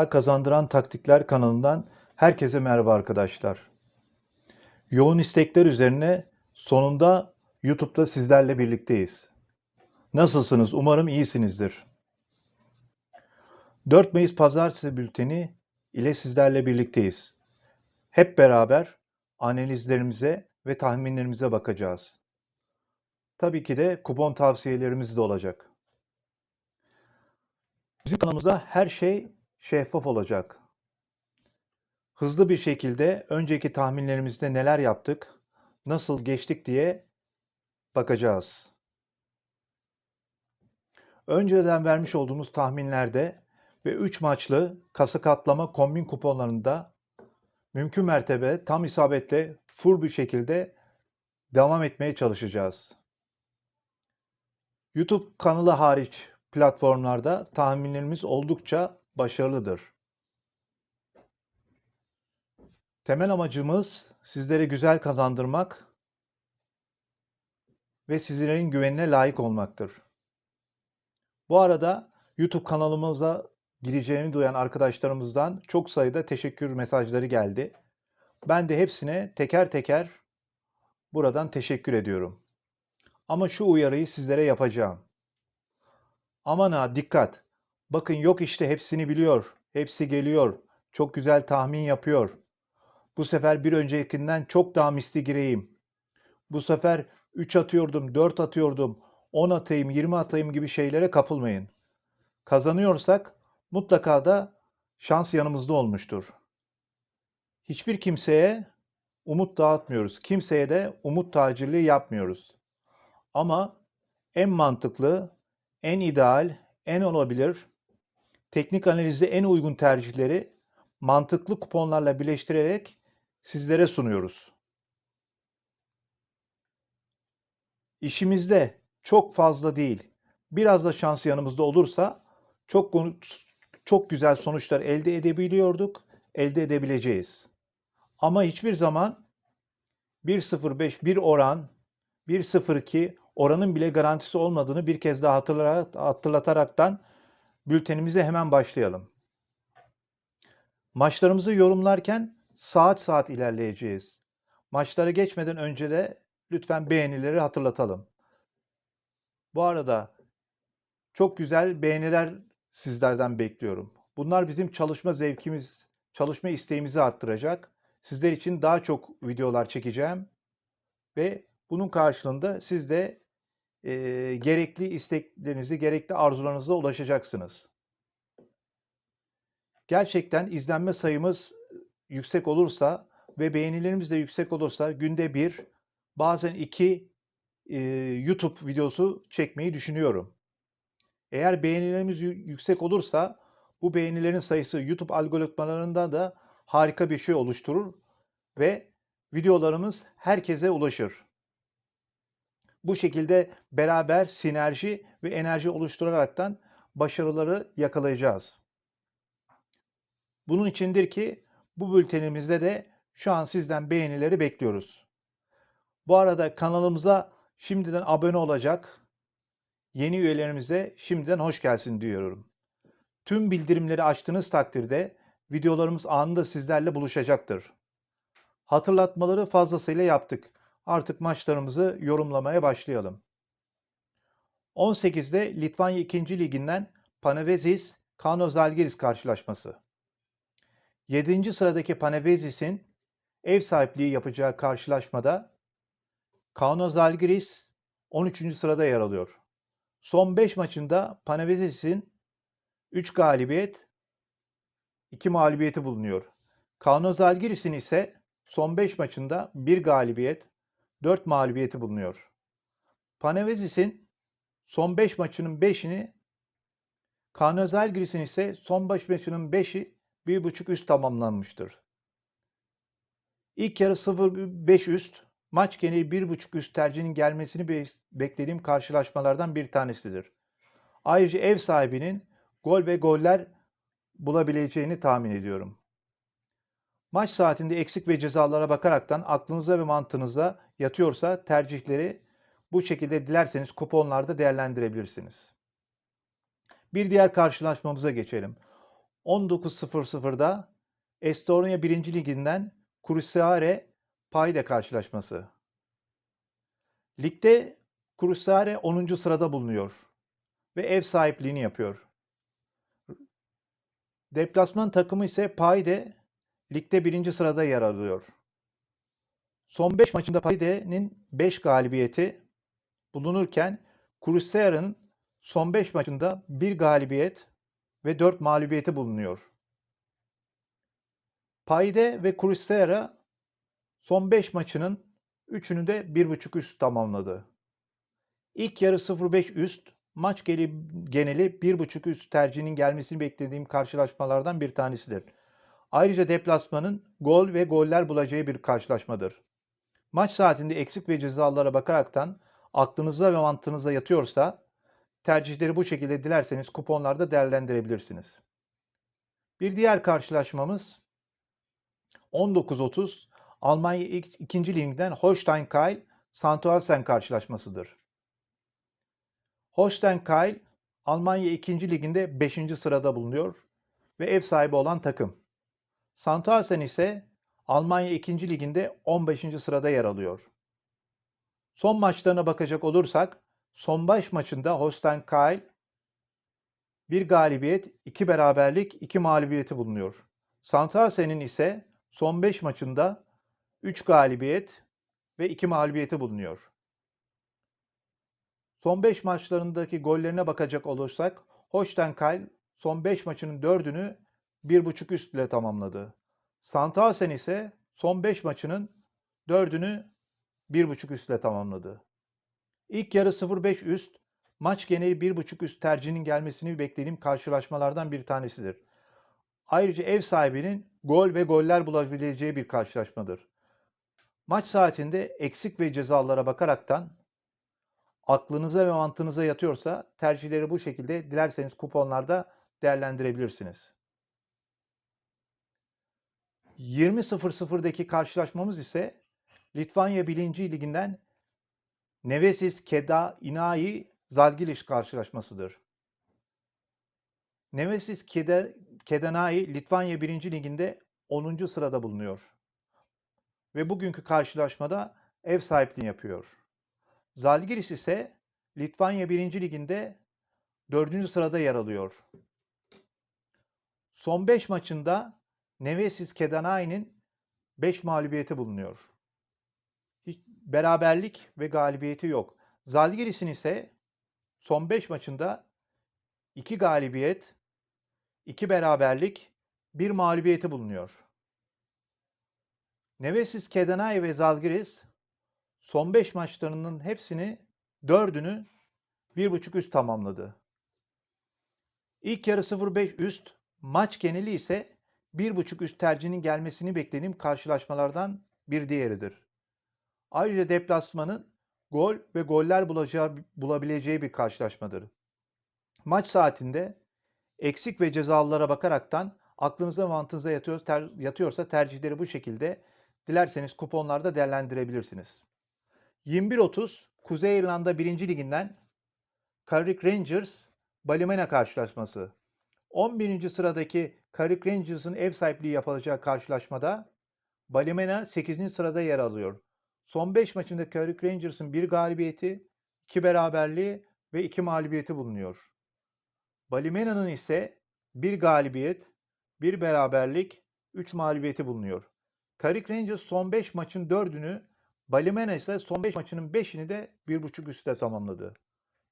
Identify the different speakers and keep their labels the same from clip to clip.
Speaker 1: İddia Kazandıran Taktikler kanalından herkese merhaba arkadaşlar. Yoğun istekler üzerine sonunda YouTube'da sizlerle birlikteyiz. Nasılsınız? Umarım iyisinizdir. 4 Mayıs Pazartesi bülteni ile sizlerle birlikteyiz. Hep beraber analizlerimize ve tahminlerimize bakacağız. Tabii ki de kupon tavsiyelerimiz de olacak. Bizim kanalımızda her şey şeffaf olacak. Hızlı bir şekilde önceki tahminlerimizde neler yaptık, nasıl geçtik diye bakacağız. Önceden vermiş olduğumuz tahminlerde ve 3 maçlı kasa katlama kombin kuponlarında mümkün mertebe tam isabetle full bir şekilde devam etmeye çalışacağız. YouTube kanalı hariç platformlarda tahminlerimiz oldukça başarılıdır. Temel amacımız sizlere güzel kazandırmak ve sizlerin güvenine layık olmaktır. Bu arada YouTube kanalımıza gireceğini duyan arkadaşlarımızdan çok sayıda teşekkür mesajları geldi. Ben de hepsine teker teker buradan teşekkür ediyorum. Ama şu uyarıyı sizlere yapacağım. Aman ha dikkat. Bakın yok işte hepsini biliyor. Hepsi geliyor. Çok güzel tahmin yapıyor. Bu sefer bir öncekinden çok daha misli gireyim. Bu sefer 3 atıyordum, 4 atıyordum, 10 atayım, 20 atayım gibi şeylere kapılmayın. Kazanıyorsak mutlaka da şans yanımızda olmuştur. Hiçbir kimseye umut dağıtmıyoruz. Kimseye de umut tacirliği yapmıyoruz. Ama en mantıklı, en ideal, en olabilir, teknik analizde en uygun tercihleri mantıklı kuponlarla birleştirerek sizlere sunuyoruz. İşimizde çok fazla değil, biraz da şans yanımızda olursa çok çok güzel sonuçlar elde edebiliyorduk, elde edebileceğiz. Ama hiçbir zaman 1.05 bir oran, 1.02 oranın bile garantisi olmadığını bir kez daha hatırlataraktan bültenimize hemen başlayalım. Maçlarımızı yorumlarken saat saat ilerleyeceğiz. Maçlara geçmeden önce de lütfen beğenileri hatırlatalım. Bu arada çok güzel beğeniler sizlerden bekliyorum. Bunlar bizim çalışma zevkimiz, çalışma isteğimizi arttıracak. Sizler için daha çok videolar çekeceğim ve bunun karşılığında siz de e, gerekli isteklerinizi, gerekli arzularınıza ulaşacaksınız. Gerçekten izlenme sayımız yüksek olursa ve beğenilerimiz de yüksek olursa günde bir, bazen iki e, YouTube videosu çekmeyi düşünüyorum. Eğer beğenilerimiz yüksek olursa bu beğenilerin sayısı YouTube algoritmalarında da harika bir şey oluşturur ve videolarımız herkese ulaşır. Bu şekilde beraber sinerji ve enerji oluşturaraktan başarıları yakalayacağız. Bunun içindir ki bu bültenimizde de şu an sizden beğenileri bekliyoruz. Bu arada kanalımıza şimdiden abone olacak yeni üyelerimize şimdiden hoş gelsin diyorum. Tüm bildirimleri açtığınız takdirde videolarımız anında sizlerle buluşacaktır. Hatırlatmaları fazlasıyla yaptık. Artık maçlarımızı yorumlamaya başlayalım. 18'de Litvanya 2. Liginden Panevezis Kauno Zalgiris karşılaşması. 7. sıradaki Panevezis'in ev sahipliği yapacağı karşılaşmada Kauno Zalgiris 13. sırada yer alıyor. Son 5 maçında Panevezis'in 3 galibiyet, 2 mağlubiyeti bulunuyor. Kauno Zalgiris'in ise son 5 maçında 1 galibiyet, 4 mağlubiyeti bulunuyor. Panevezis'in son 5 maçının 5'ini Kauno Zalgiris'in ise son 5 maçının 5'i 1.5 üst tamamlanmıştır. İlk yarı 0-5 üst, maç geneli 1.5 üst tercihinin gelmesini beklediğim karşılaşmalardan bir tanesidir. Ayrıca ev sahibinin gol ve goller bulabileceğini tahmin ediyorum. Maç saatinde eksik ve cezalara bakaraktan aklınıza ve mantığınıza yatıyorsa tercihleri bu şekilde dilerseniz kuponlarda değerlendirebilirsiniz. Bir diğer karşılaşmamıza geçelim. 19.00'da Estonya 1. Liginden Kuressaare Paide karşılaşması. Ligde Kuressaare 10. sırada bulunuyor ve ev sahipliğini yapıyor. Deplasman takımı ise Paide ligde 1. sırada yer alıyor. Son 5 maçında Paide'nin 5 galibiyeti bulunurken Cruzeir'in son 5 maçında 1 galibiyet ve 4 mağlubiyeti bulunuyor. Paide ve Cruzeir'a son 5 maçının 3'ünü de 1.5 üst tamamladı. İlk yarı 0.5 üst, maç geneli 1.5 üst tercihinin gelmesini beklediğim karşılaşmalardan bir tanesidir. Ayrıca deplasmanın gol ve goller bulacağı bir karşılaşmadır. Maç saatinde eksik ve cezalara bakaraktan aklınıza ve mantığınıza yatıyorsa tercihleri bu şekilde dilerseniz kuponlarda değerlendirebilirsiniz. Bir diğer karşılaşmamız 19.30 Almanya 2. Lig'den Holstein Kiel Sandhausen karşılaşmasıdır. Holstein Kiel Almanya 2. Liginde 5. sırada bulunuyor ve ev sahibi olan takım. Sandhausen ise Almanya 2. Liginde 15. sırada yer alıyor. Son maçlarına bakacak olursak son 5 maçında Holstein Kiel bir galibiyet, iki beraberlik, iki mağlubiyeti bulunuyor. Sandhausen'in ise son 5 maçında 3 galibiyet ve 2 mağlubiyeti bulunuyor. Son 5 maçlarındaki gollerine bakacak olursak Holstein son 5 maçının 4'ünü 1.5 üst ile tamamladı. Sandhausen ise son 5 maçının 4'ünü 1.5 üstle tamamladı. İlk yarı 0.5 üst, maç geneli 1.5 üst tercihinin gelmesini beklediğim karşılaşmalardan bir tanesidir. Ayrıca ev sahibinin gol ve goller bulabileceği bir karşılaşmadır. Maç saatinde eksik ve cezalara bakaraktan aklınıza ve mantığınıza yatıyorsa tercihleri bu şekilde dilerseniz kuponlarda değerlendirebilirsiniz. 20.00'daki karşılaşmamız ise Litvanya 1. Liginden Nevesis Keda Inai Zalgiris karşılaşmasıdır. Nevesis Keda, Kedanai Litvanya 1. Liginde 10. sırada bulunuyor. Ve bugünkü karşılaşmada ev sahipliğini yapıyor. Zalgiris ise Litvanya 1. Liginde 4. sırada yer alıyor. Son 5 maçında Nevesis Kedanai'nin 5 mağlubiyeti bulunuyor. Hiç beraberlik ve galibiyeti yok. Zalgiris'in ise son 5 maçında 2 galibiyet, 2 beraberlik, 1 mağlubiyeti bulunuyor. Nevesis Kedanai ve Zalgiris son 5 maçlarının hepsini 4'ünü 1.5 üst tamamladı. İlk yarı 0.5 üst, maç geneli ise 1.5 üst tercihinin gelmesini beklediğim karşılaşmalardan bir diğeridir. Ayrıca deplasmanın gol ve goller bulacağı, bulabileceği bir karşılaşmadır. Maç saatinde eksik ve cezalılara bakaraktan aklınıza mantığınıza yatıyor, ter, yatıyorsa tercihleri bu şekilde dilerseniz kuponlarda değerlendirebilirsiniz. 21.30 Kuzey İrlanda 1. Liginden Carrick Rangers Ballymena karşılaşması. 11. sıradaki Carrick Rangers'ın ev sahipliği yapılacağı karşılaşmada Ballymena 8. sırada yer alıyor. Son 5 maçında Carrick Rangers'ın bir galibiyeti, 2 beraberliği ve 2 mağlubiyeti bulunuyor. Ballymena'nın ise bir galibiyet, bir beraberlik, 3 mağlubiyeti bulunuyor. Carrick Rangers son 5 maçın 4'ünü, Ballymena ise son 5 maçının 5'ini de 1.5 üstte tamamladı.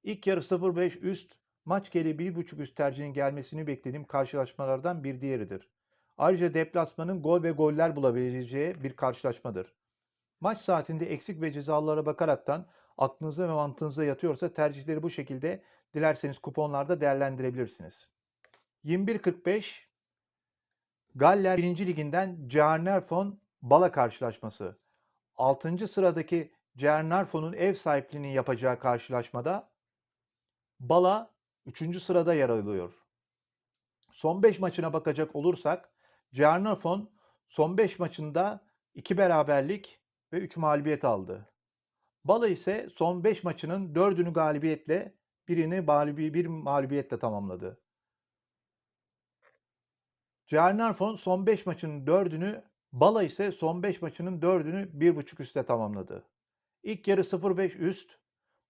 Speaker 1: İlk yarı 0-5 üst, maç geri 1.5 üst tercihinin gelmesini beklediğim karşılaşmalardan bir diğeridir. Ayrıca deplasmanın gol ve goller bulabileceği bir karşılaşmadır. Maç saatinde eksik ve cezalara bakaraktan aklınıza ve mantığınıza yatıyorsa tercihleri bu şekilde dilerseniz kuponlarda değerlendirebilirsiniz. 21.45 Galler 1. Liginden Caernarfon Bala karşılaşması. 6. sıradaki Caernarfon'un ev sahipliğini yapacağı karşılaşmada Bala 3. sırada yer alıyor. Son 5 maçına bakacak olursak Caernarfon son 5 maçında 2 beraberlik ve 3 mağlubiyet aldı. Bala ise son 5 maçının 4'ünü galibiyetle, birini mağlubi, bir mağlubiyetle tamamladı. Caernarfon son 5 maçının 4'ünü, Bala ise son 5 maçının 4'ünü 1.5 üstte tamamladı. İlk yarı 0.5 üst,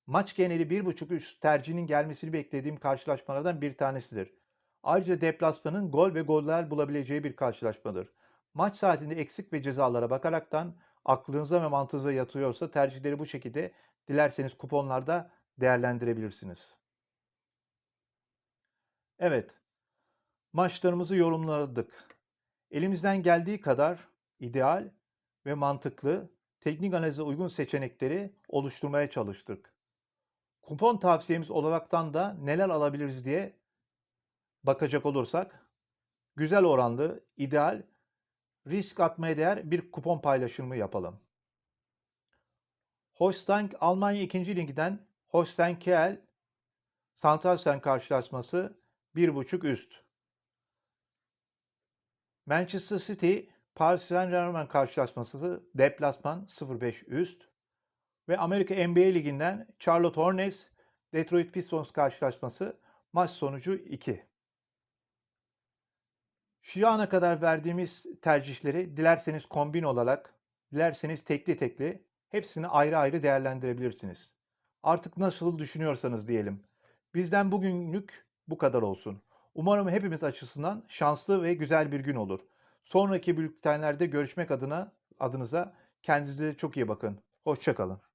Speaker 1: maç geneli 1.5 üst tercihinin gelmesini beklediğim karşılaşmalardan bir tanesidir. Ayrıca deplasmanın gol ve goller bulabileceği bir karşılaşmadır. Maç saatinde eksik ve cezalara bakaraktan aklınıza ve mantığınıza yatıyorsa tercihleri bu şekilde dilerseniz kuponlarda değerlendirebilirsiniz. Evet, maçlarımızı yorumladık. Elimizden geldiği kadar ideal ve mantıklı, teknik analize uygun seçenekleri oluşturmaya çalıştık. Kupon tavsiyemiz olaraktan da neler alabiliriz diye bakacak olursak, güzel oranlı, ideal, risk atmaya değer bir kupon paylaşımı yapalım. Holstein Almanya 2. Ligi'den Holstein Kiel Santralsen karşılaşması 1.5 üst. Manchester City Paris Saint-Germain karşılaşması deplasman 0.5 üst. Ve Amerika NBA Ligi'nden Charlotte Hornets Detroit Pistons karşılaşması maç sonucu 2. Şu ana kadar verdiğimiz tercihleri dilerseniz kombin olarak, dilerseniz tekli tekli hepsini ayrı ayrı değerlendirebilirsiniz. Artık nasıl düşünüyorsanız diyelim. Bizden bugünlük bu kadar olsun. Umarım hepimiz açısından şanslı ve güzel bir gün olur. Sonraki bültenlerde görüşmek adına adınıza kendinize çok iyi bakın. Hoşçakalın.